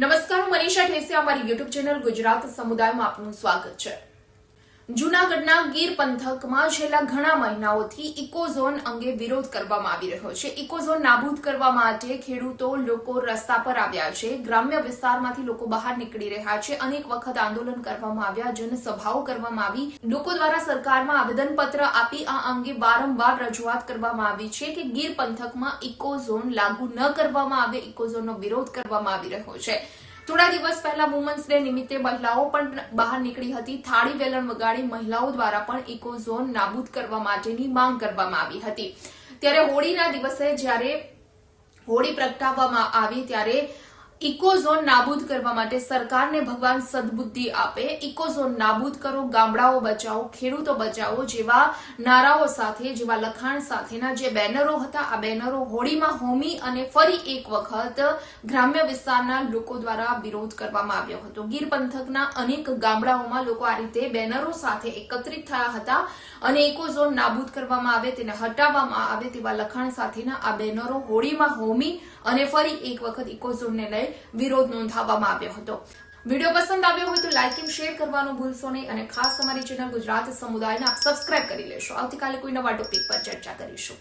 નમસ્કાર મનીષા ઠેસિયા અમારી YouTube channel Gujarat સમુદાયમાં આપનું સ્વાગત છે. જૂનાગઢના ગીર પંથકમાં છેલ્લા ઘણા મહિનાઓથી ઇકોઝોન અંગે વિરોધ કરવામાં આવી રહ્યો છે. ઇકોઝોન નાબૂદ કરવા માટે ખેડૂતો લોકો રસ્તા પર આવ્યા છે. ગ્રામ્ય વિસ્તારમાંથી લોકો બહાર નીકળી રહ્યા છે. અનેક વખત આંદોલન કરવામાં આવ્યા, જનસભાઓ કરવામાં આવી. લોકો દ્વારા સરકારમાં આવેદનપત્ર આપી આ અંગે વારંવાર રજૂઆત કરવામાં આવી છે કે ગીર પંથકમાં ઇકોઝોન લાગુ ન કરવામાં આવે, ઇકોઝોનનો વિરોધ કરવામાં આવી રહ્યો છે. થોડા દિવસ પહેલા વુમન્સ ડે નિમિત્તે મહિલાઓ પણ બહાર નીકળી હતી. થાળી વેલણ વગાડી મહિલાઓ દ્વારા પણ ઇકો ઝોન નાબૂદ કરવા માટેની માંગ કરવામાં આવી હતી. ત્યારે હોળીના દિવસે જ્યારે હોળી પ્રગટાવવામાં આવી, ત્યારે ઇકોઝોન નાબૂદ કરવા માટે સરકારને ભગવાન સદબુદ્ધિ આપે. ઇકોઝોન નાબૂદ કરો, ગામડાઓ બચાવો, ખેડૂતો બચાવો જેવા નારાઓ સાથે, જેવા લખાણ સાથેના જે બેનરો હતા, આ બેનરો હોળીમાં હોમી અને ફરી એક વખત ગ્રામ્ય વિસ્તારના લોકો દ્વારા વિરોધ કરવામાં આવ્યો હતો. ગીર પંથકના અનેક ગામડાઓમાં લોકો આ રીતે બેનરો સાથે એકત્રિત થયા હતા અને ઇકોઝોન નાબૂદ કરવામાં આવે, તેને હટાવવામાં આવે તેવા લખાણ સાથેના આ બેનરો હોળીમાં હોમી અને ફરી એક વખત ઇકોઝોનને લઈ વિરોધ નોંધાવવામાં આવ્યો હતો. વીડિયો પસંદ આવ્યો હોય તો લાઇક એન્ડ શેર કરવાનું ભૂલશો નહીં અને ખાસ અમારી ચેનલ ગુજરાત સમુદાયને આપ સબસ્ક્રાઇબ કરી લેશો. આવતીકાલે કોઈ નવા ટોપિક પર ચર્ચા કરીશું.